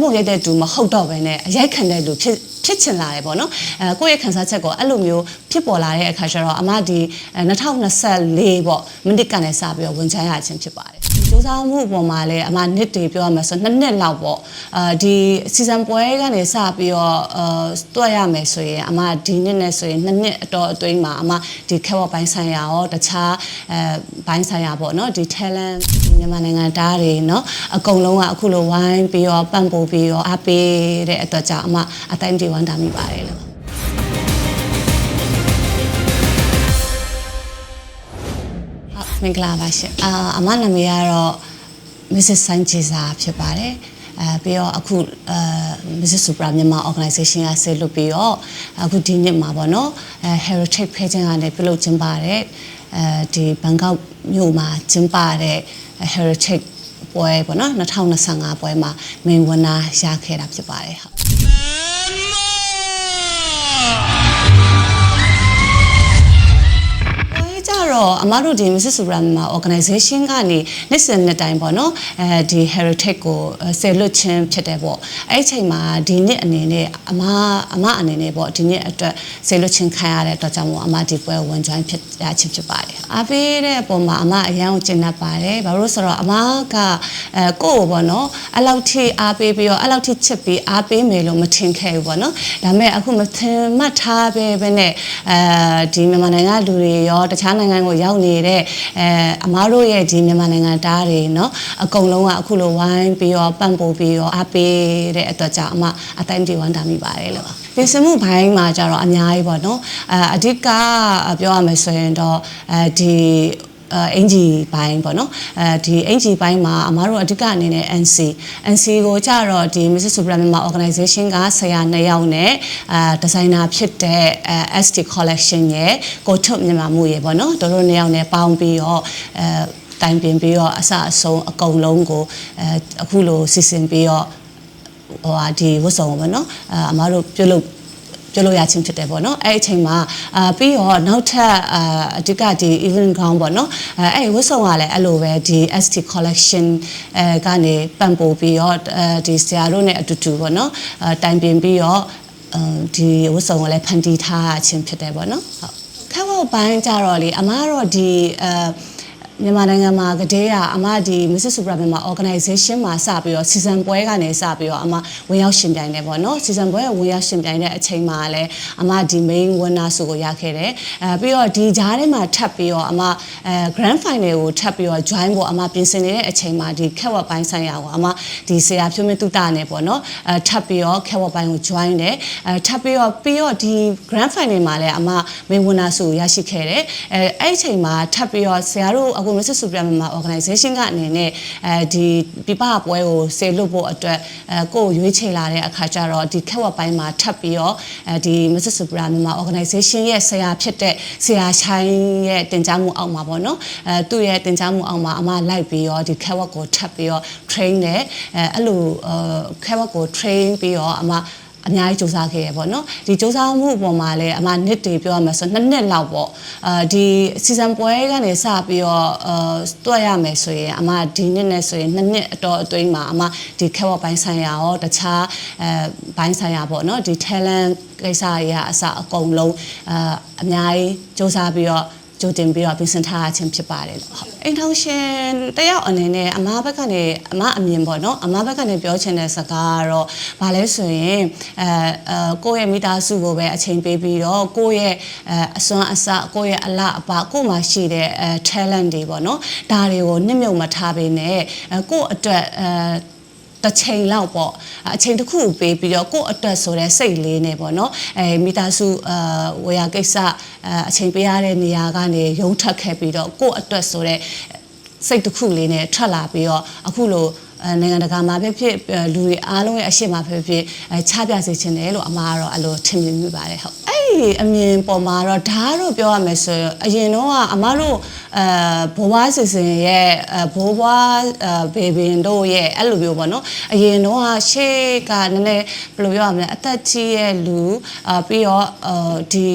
တ်ပုံရိုက်တဲ့သူမဟုတ်တော့ဘဲနဲ့အရိုက်ခံတဲ့လူဖြစ်ဖြစ်ချင်လာတယ်ပေါ့နော်အဲကိုယ့်ရဲ့ခံစားချက်ကိုအဲ့လိုမျိုးဖြစ်ပေါ်လာတဲ့အခါကျတော့အမဒီ2024ပေါ့မိနစ်ကနေစပြီးတော့ဝင်ချမ်းရခြင်းဖြစ်ပါတယ် စူးစမ်းမှုအပေါ်မှာလည်းအမနစ်တွေပြောရမယ်ဆိုနှစ်နှစ်လောက်ပေါ့အာဒီ season ပွဲကနေစပြီးတော့အာတွက်ရမယ်ဆိုရင်အမဒီနှစ်နဲ့ဆိုရင်နှစ်နှစ်အတော်အတွင်းမှာအမဒီ cover ဘိုင်းဆိုင်ရာရောတခြားအဲဘိုင်းဆိုင်ရာပေါ့နော်ဒီ talent မြန်မာနိုင်ငံသားတွေနော်အကုန်လုံးကအခုလိုဝိုင်းပြီးတော့ပံ့ပိုးပြီးတော့အားပေးတဲ့အတွက်ကြောင့်အမအတိုင်းပြေဝမ်းသာမိပါတယ်လို့ မင်္ဂလာပါရှင်အာအမနာမည်ကတော့ Mrs. Sanchiza ဖြစ်ပါတယ်အဲပြီးတော့အခုအဲ Mrs. Supra မြန်မာ organization ကဆက်လုပ်ပြီးတော့အခုဒီနှစ်မှာပေါ့နော်အဲ heritage ဖဲခြင်းကနေပြုလုပ်ကျင်းပတဲ့အဲဒီဘန်ကောက်မြို့မှာကျင်းပတဲ့ heritage ပွဲပေါ့နော်2025ပွဲမှာမင်ဝနာရခဲ့တာဖြစ်ပါတယ်ဟုတ် တော့အမတို့ဒီ Mrs. Subrahma organization ကနေနှစ်စဉ်နှစ်တိုင်းပေါ့နော်အဲဒီ heritage ကိုဆယ်လွတ်ခြင်းဖြစ်တယ်ပေါ့အဲ့ဒီအချိန်မှာဒီနှစ်အနေနဲ့အမအမအနေနဲ့ပေါ့ဒီနှစ်အတွက်ဆယ်လွတ်ခြင်းခံရတဲ့အတွက်ကြောင့်မို့အမဒီပွဲကိုဝင် join ဖြစ်ရခြင်းဖြစ်ပါတယ်အားပေးတဲ့အပေါ်မှာအမအရန်ကိုကျင့်တတ်ပါတယ်ဘာလို့လဲဆိုတော့အမကအဲကိုယ့်ကိုပေါ့နော်အဲ့လောက်ထိအားပေးပြီးတော့အဲ့လောက်ထိချစ်ပြီးအားပေးမယ်လို့မထင်ခဲ့ဘူးပေါ့နော်ဒါပေမဲ့အခုမထင်မှတ်ထားပဲပဲနဲ့အဲဒီမြန်မာနိုင်ငံလူတွေရောတခြားနိုင်ငံကိုရောက်နေတဲ့အဲအမားတို့ရဲ့ဒီမြန်မာနိုင်ငံသားတွေเนาะအကုန်လုံးကအခုလိုဝိုင်းပြီးတော့ပံ့ပိုးပြီးတော့အားပေးတဲ့အတွက်ကြောင့်အမအတိုင်းဒီဝမ်းတာမိပါတယ်လို့ပြင်ဆင်မှုဘိုင်းမှာကြတော့အများကြီးပေါ့နော်အဲအဓိကပြောရမယ်ဆိုရင်တော့အဲဒီ အအင်ဂျီပိုင်းပေါ့နော်အဲဒီအင်ဂျီပိုင်းမှာအမားတို့အဓိကအနေနဲ့ NC NC ကိုကြတော့ဒီ Mrs. Subrahma organization ကဆရာနှစ်ယောက်နဲ့အာဒီဇိုင်နာဖြစ်တဲ့ ST collection ရဲ့ကိုထုမြန်မာမှုရေပေါ့နော်တို့တို့နှစ်ယောက်နဲ့ပေါင်းပြီးတော့အဲတိုင်ပင်ပြီးတော့အစအဆုံးအကုန်လုံးကိုအဲအခုလိုစီစဉ်ပြီးတော့ဟိုဟာဒီဝတ်စုံပေါ့နော်အာအမားတို့ပြုတ်လို့ ပြုလို့ရချင်းဖြစ်တယ်ပေါ့နော်အဲ့ဒီအချိန်မှာအာပြီးတော့နောက်ထပ်အာအဓိကဒီ event ground ပေါ့နော်အဲအဲ့ဒီဝတ်စုံကလည်းအဲ့လိုပဲဒီ ST collection အဲကနေပံ့ပိုးပြီးတော့အဲဒီဆရာတို့နဲ့အတူတူပေါ့နော်အဲတိုင်ပင်ပြီးတော့အဲဒီဝတ်စုံကိုလည်းဖန်တီးထားခြင်းဖြစ်တယ်ပေါ့နော်ဟုတ်ခက်ဝက်ပိုင်းကြတော့လေအမားတော့ဒီအဲ မြန်မာနိုင်ငံမှာကတည်းကအမဒီ Mrs. Subrahman မှာ organization မှာစပြီးတော့ season ပွဲကနေစပြီးတော့အမဝင်ရောက်ရှင်ပြိုင်တယ်ပေါ့နော် season ပွဲကဝင်ရောက်ရှင်ပြိုင်တဲ့အချိန်မှာလည်းအမဒီ main winner ဆိုကိုရခဲ့တယ်အဲပြီးတော့ဒီဂျားထဲမှာထပ်ပြီးတော့အမအဲ grand final ကိုထပ်ပြီးတော့ join ဖို့အမပြင်ဆင်နေတဲ့အချိန်မှာဒီခက်ဝက်ပိုင်းဆိုင်ရာကိုအမဒီဆရာဖြိုးမင်းတုတနဲ့ပေါ့နော်အဲထပ်ပြီးတော့ခက်ဝက်ပိုင်းကို join တယ်အဲထပ်ပြီးတော့ပြီးတော့ဒီ grand final မှာလည်းအမ main winner ဆိုကိုရရှိခဲ့တယ်အဲအဲ့ဒီအချိန်မှာထပ်ပြီးတော့ဆရာတို့အခု Mrs. Subrahman organization ကအနေနဲ့အဲဒီပြပပွဲကိုဆေလွတ်ဖို့အတွက်အဲကိုယ်ရွေးချယ်လာတဲ့အခါကျတော့ဒီခက်ဝက်ပိုင်းမှာထပ်ပြီးတော့အဲဒီ Mrs. Subrahman organization ရဲ့ဆရာဖြစ်တဲ့ဆရာချိုင်းရဲ့တင် जा မှုအောက်မှာပေါ့နော်အဲသူ့ရဲ့တင် जा မှုအောက်မှာအမလိုက်ပြီးတော့ဒီခက်ဝက်ကိုထပ်ပြီးတော့ train တယ်အဲအဲ့လိုခက်ဝက်ကို train ပြီးတော့အမ အများကြီးစူးစမ်းခဲ့ရပေါ့နော်ဒီစူးစမ်းမှုအပေါ်မှာလည်းအမနှစ်တွေပြောရမှာဆိုနှစ်နှစ်လောက်ပေါ့အာဒီ season ပွဲကနေစပြီးတော့အာတွက်ရမယ်ဆိုရင်အမဒီနှစ်နဲ့ဆိုရင်နှစ်နှစ်အတော်အတွင်းမှာအမဒီခက်ဝက်ပိုင်းဆိုင်ရာရောတခြားအဲဘိုင်းဆိုင်ရာပေါ့နော်ဒီ talent ကိစ္စတွေကအစအကုန်လုံးအာအများကြီးစူးစမ်းပြီးတော့ ကြိုတင်ပြီးတော့ပြင်ဆင်ထားခြင်းဖြစ်ပါတယ်လို့ဟုတ်အိမ်ထောင်ရှင်တယောက်အနေနဲ့အမားဘက်ကနေအမအမြင်ပေါ့နော်အမားဘက်ကနေပြောချင်တဲ့စကားကတော့ဗာလဲဆိုရင်အဲအဲကိုယ့်ရဲ့မိသားစုကိုပဲအချိန်ပေးပြီးတော့ကိုယ့်ရဲ့အဲအစွမ်းအစကိုယ့်ရဲ့အလားအပကိုယ့်မှာရှိတဲ့အဲ talent တွေပေါ့နော်ဒါတွေကိုနှစ်မြုံမထားပေးနဲ့အဲကိုယ့်အတွက်အဲ တစ်ချိန်လောက်ပေါ့အချိန်တစ်ခုပေးပြီးတော့ကိုယ့်အတွက်ဆိုတဲ့စိတ်လေးနဲ့ပေါ့နော်အဲမိသားစုအာဝေယကိစ္စအအချိန်ပေးရတဲ့နေရာကနေရုံးထက်ခဲ့ပြီးတော့ကိုယ့်အတွက်ဆိုတဲ့စိတ်တစ်ခုလေးနဲ့ထွက်လာပြီးတော့အခုလိုအဲနိုင်ငံတကာမှာဖြစ်ဖြစ်အဲလူတွေအားလုံးရဲ့အရှိမဖြစ်ဖြစ်အဲချပြစေချင်တယ်လို့အမားကတော့အဲ့လိုထင်မြင်မိပါတယ်ဟုတ် အဲ့ဒီအမြင်ပေါ်မှာတော့ဓာတ်တော့ပြောရမယ်ဆိုရင်အရင်တော့ကအမားတို့အဲဘိုးဘွားစီစဉ်ရဲ့အဲဘိုးဘွားအဲဘေဘင်တို့ရဲ့အဲ့လိုမျိုးပေါ့နော်အရင်တော့ကရှေ့ကနည်းနည်းဘယ်လိုပြောရမလဲအသက်ကြီးရဲ့လူအာပြီးတော့အဲဒီ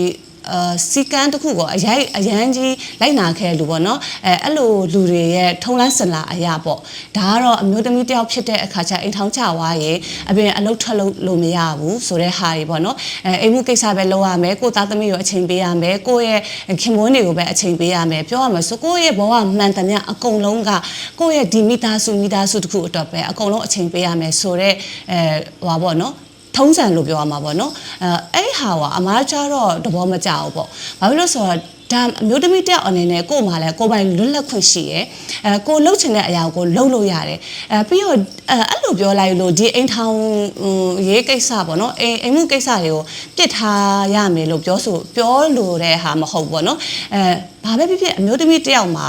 အာစီကန်းတစ်ခုကိုအရိုက်အရန်ကြီးလိုက်နာခဲ့လူပေါ့နော်အဲအဲ့လိုလူတွေရဲ့ထုံးလန်းစင်လာအရာပေါ့ဒါကတော့အမျိုးသမီးတယောက်ဖြစ်တဲ့အခါကျအိမ်ထောင်ချသွားရင်အပြင်အလုပ်ထွက်လို့လို့မရဘူးဆိုတဲ့ဟာတွေပေါ့နော်အဲအိမ်မှုကိစ္စပဲလုပ်ရမယ်ကိုသားသမီးကိုအချိန်ပေးရမယ်ကိုယ့်ရဲ့ခင်မွန်းတွေကိုပဲအချိန်ပေးရမယ်ပြောရမယ်ဆိုကိုယ့်ရဲ့ဘဝမှန်သမျှအကုန်လုံးကကိုယ့်ရဲ့ဒီမိသားစုမိသားစုတစ်ခုအတွက်ပဲအကုန်လုံးအချိန်ပေးရမယ်ဆိုတော့အဲဟွာပေါ့နော် ထုံးစံလို့ပြောရမှာပေါ့နော်အဲအဲ့ဟာကအမားကြတော့သဘောမကျဘူးပေါ့ဘာဖြစ်လို့ဆိုတော့ဒါအမျိုးသမီးတယောက်အနေနဲ့ကို့မှာလဲကိုယ်ပိုင်လွတ်လပ်ခွင့်ရှိရယ်အဲကိုလှုပ်ချင်တဲ့အရာကိုလှုပ်လို့ရတယ်အဲပြီးတော့အဲအဲ့လိုပြောလိုက်လို့ဒီအိမ်ထောင်ဟိုရေးကိစ္စပေါ့နော်အိမ်အိမ်မှုကိစ္စတွေကိုပြစ်ထားရမယ်လို့ပြောဆိုပြောလို့တဲ့ဟာမဟုတ်ဘူးပေါ့နော်အဲဘာပဲဖြစ်ဖြစ်အမျိုးသမီးတယောက်မှာ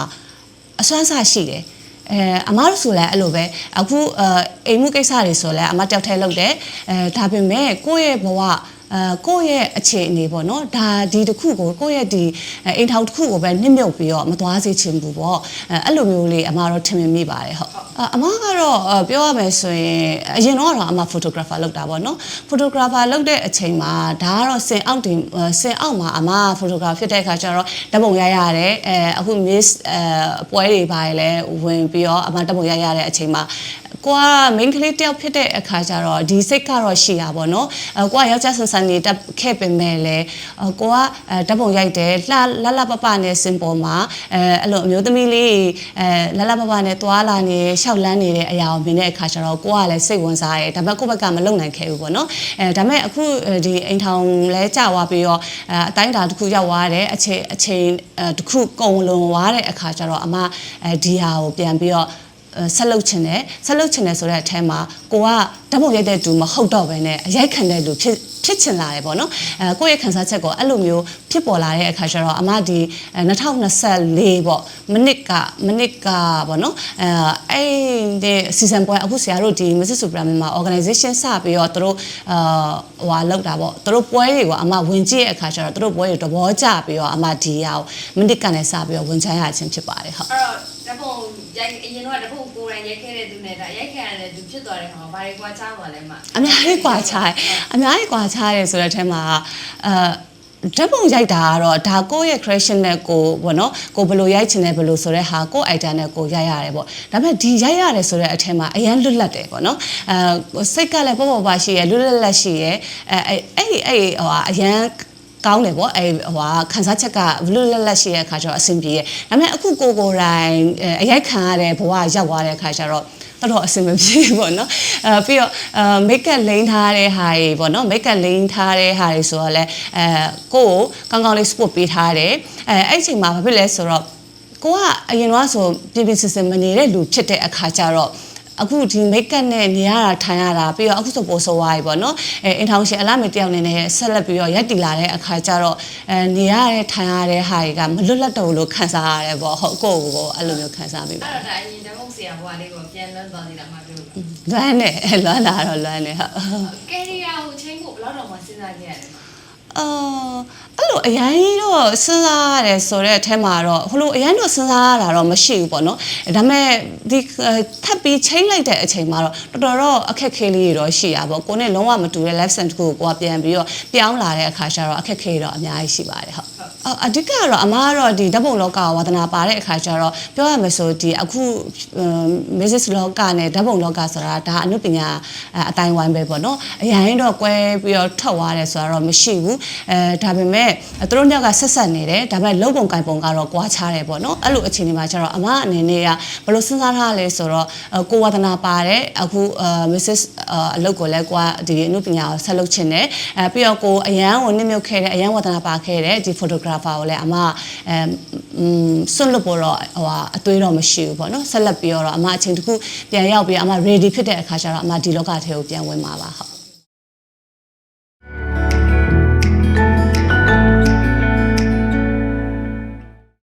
အစွမ်းစားရှိတယ် အဲအမားတို့ဆိုလဲအဲ့လိုပဲအခုအဲအိမ်မှုကိစ္စတွေဆိုလဲအမတယောက်ထဲလုပ်တယ်အဲဒါပေမဲ့ကိုယ့်ရဲ့ဘဝ အဲကိုယ့်ရဲ့အခြေအနေပေါ့နော်ဒါဒီတစ်ခုကိုကိုယ့်ရဲ့ဒီအိမ်ထောင်တစ်ခုကိုပဲနှိမ့်မြုပ်ပြီးတော့မသွားစေချင်ဘူးပေါ့အဲအဲ့လိုမျိုးလေးအမတော့ထင်မြင်မိပါတယ်ဟုတ်အအမကတော့အဲပြောရမယ်ဆိုရင်အရင်တော့အမ photographer လုပ်တာပေါ့နော် photographer လုပ်တဲ့အချိန်မှာဒါကတော့စင်အောက်တင်အဲစင်အောက်မှာအမ photographer ဖြစ်တဲ့အခါကျတော့ဓာတ်ပုံရရတယ်အဲအခု miss အဲပွဲတွေပါလဲဝင်ပြီးတော့အမဓာတ်ပုံရရတဲ့အချိန်မှာကိုက main ကလေးတယောက်ဖြစ်တဲ့အခါကျတော့ဒီစိတ်ကတော့ရှိတာပေါ့နော်အဲကိုကယောက်ျားဆန်ဆန်နေတက်ခဲ့ပေမဲ့လည်းအဲကိုကအဲဓာတ်ပုံရိုက်တယ်လှလှလှပပနဲ့စင်ပေါ်မှာအဲအဲ့လိုအမျိုးသမီးလေးအဲလှလှပပနဲ့တွာလာနေရှောက်လန်းနေတဲ့အရာကိုမြင်တဲ့အခါကျတော့ကိုကလည်းစိတ်ဝင်စားတယ်ဒါပေမဲ့ကိုယ့်ဘက်ကမလုံနိုင်ခဲ့ဘူးပေါ့နော်အဲဒါပေမဲ့အခုဒီအိမ်ထောင်လဲကြာသွားပြီးတော့အဲအတိုင်းအတာတစ်ခုရောက်သွားတယ်အချိန်အချိန်အဲတစ်ခုကုံလွန်သွားတဲ့အခါကျတော့အမအဲဒီဟာကိုပြန်ပြီးတော့ဆက်လုပ်ချင်တယ်ဆက်လုပ်ချင်တယ်ဆိုတဲ့အထဲမှာကိုကဓာတ်ပုံရိုက်တဲ့သူမဟုတ်တော့ဘဲနဲ့အရိုက်ခံတဲ့လူဖြစ် ဖြစ်ချင်လာတယ်ပေါ့နော်အဲကိုယ့်ရဲ့ခံစားချက်ကိုအဲ့လိုမျိုးဖြစ်ပေါ်လာတဲ့အခါကျတော့အမဒီ2024ပေါ့မနစ်ကမနစ်ကပေါ့နော်အဲအဲ့ဒီစီဇန်ပွဲအခုဆရာတို့ဒီ Mrs. Supreme မှာ organization စပြီးတော့သူတို့အာဟိုဟာလောက်တာပေါ့သူတို့ပွဲတွေကိုအမဝင်ကြည့်တဲ့အခါကျတော့သူတို့ပွဲတွေသဘောကျပြီးတော့အမဒီရအောင်မနစ်ကနေစပြီးတော့ဝင်ချရခြင်းဖြစ်ပါတယ်ဟုတ်အဲ့တော့ဓာ တ်ပုံရိုက်အရင်တော့ဓာတ်ပုံကိုယ်တိုင်ရိုက်ခဲ့တဲ့သူနဲ့ဒါရိုက်ခဲ့ရတဲ့သူဖြစ်သွားတဲ့ခါမှာဘာတွေကွာချသွားလဲမအများကြီးကွာခြားတယ်အများကြီးကွာခြားတယ်ဆိုတဲ့အထက်မှာအဲဓာတ်ပုံရိုက်တာကတော့ဒါကိုယ့်ရဲ့ creation နဲ့ကိုဘောနော်ကိုဘယ်လိုရိုက်ချင်တယ်ဘယ်လိုဆိုတဲ့ဟာကိုယ့် idea နဲ့ကိုရိုက်ရတယ်ပေါ့ဒါပေမဲ့ဒီရိုက်ရတယ်ဆိုတဲ့အထက်မှာအရန်လွတ်လပ်တယ်ပေါ့နော်အဲစိတ်ကလည်းပေါ့ပေါ့ပါရှိရလွတ်လွတ်လပ်ရှိရအဲအဲ့အဲ့အဲ့ဟိုအရန် ကောင်းတယ်ပေါ့အဲဟိုဟာခန်းစားချက်ကဘလို့လက်လက်ရှိရဲ့အခါကျတော့အဆင်ပြေရဲ့ဒါပေမဲ့အခုကိုကိုယ်တိုင်အရိုက်ခံရတဲ့ဘဝရောက်သွားတဲ့အခါကျတော့တော်တော်အဆင်မပြေဘူးပေါ့နော်အဲပြီးတော့အဲမိတ်ကပ်လိန်ထားတဲ့ဟာတွေပေါ့နော်မိတ်ကပ်လိန်ထားတဲ့ဟာတွေဆိုတော့လဲအဲကိုကိုကောင်းကောင်းလေး sport ပေးထားတယ်အဲအဲ့အချိန်မှာဘာဖြစ်လဲဆိုတော့ကိုကအရင်ကဆိုပြပြစစ်စစ်မနေတဲ့လူဖြစ်တဲ့အခါကျတော့ အခုဒီမိတ်ကပ်နဲ့နေရတာထိုင်ရတာပြီးတော့အခုဆိုပိုဆိုးသွားပြီပေါ့နော်အဲအင်ထောင်ရှင်အလားမေတယောက်နေနဲ့ဆက်လက်ပြီးတော့ရက်တီလာတဲ့အခါကျတော့အဲနေရတဲ့ထိုင်ရတဲ့ဟာတွေကမလွတ်လပ်တော့ဘူးလို့ခံစားရတယ်ပေါ့ဟုတ်ကိုယ့်ကိုယ်ကိုအဲ့လိုမျိုးခံစားမိပါအဲ့တော့ဒါအရင်ဓာတ်ပုံဆရာဘွားလေးကိုပြန်လွှမ်းသွားနေတာမှပြောလို့လွမ်းနေလွမ်းလာတော့လွမ်းနေဟုတ်ကယ်ရီယာကိုချိန်ဖို့ဘယ်တော့တော့မှစဉ်းစားခဲ့ရတယ်မ အော်အဲ့လိုအရင်တော့စဉ်းစားရတယ်ဆိုတဲ့အထက်မှာတော့ဟိုလိုအရင်တော့စဉ်းစားရတာတော့မရှိဘူးပေါ့နော်ဒါပေမဲ့ဒီထပ်ပြီးချိန်လိုက်တဲ့အချိန်မှာတော့တော်တော်တော့အခက်ခဲလေးတွေတော့ရှိရပါဘောကိုနဲ့လုံးဝမတူတဲ့ lesson တစ်ခုကိုကိုကပြန်ပြီးတော့ပြောင်းလာတဲ့အခါကျတော့အခက်ခဲတော့အများကြီးရှိပါတယ်ဟုတ် အအဓိကကတော့အမားကတော့ဒီဓာတ်ပုံလောကဝါသနာပါတဲ့အခါကျတော့ပြောရမယ်ဆိုဒီအခု Mrs. လောကနဲ့ဓာတ်ပုံလောကဆိုတာဒါအနုပညာအတိုင်းဝိုင်းပဲပေါ့နော်အရင်တော့ကွဲပြီးတော့ထွက်သွားတယ်ဆိုတာတော့မရှိဘူးအဲဒါပေမဲ့သူတို့ညောက်ကဆက်ဆက်နေတယ်ဒါပေမဲ့လုံပုံကင်ပုံကတော့ကွာခြားတယ်ပေါ့နော်အဲ့လိုအခြေအနေမှာကျတော့အမအနေနဲ့ကဘယ်လိုစဉ်းစားထားလဲဆိုတော့ကိုဝါသနာပါတယ်အခု Mrs. အလုပ်ကိုလည်းကွာဒီအနုပညာကိုဆက်လုပ်ချင်တယ်အဲပြီးတော့ကိုအရန်ကိုနစ်မြုပ်ခဲ့တဲ့အရန်ဝါသနာပါခဲ့တဲ့ဒီ photographer ကိုလည်းအမအဲစွန့်လွတ်ပေါ်တော့ဟိုဟာအသွေးတော့မရှိဘူးပေါ့နော်ဆက်လက်ပြီးတော့အမအချိန်တစ်ခုပြန်ရောက်ပြီးအမ ready ဖြစ်တဲ့အခါကျတော့အမဒီလောကထဲကိုပြန်ဝင်มาပါဟုတ်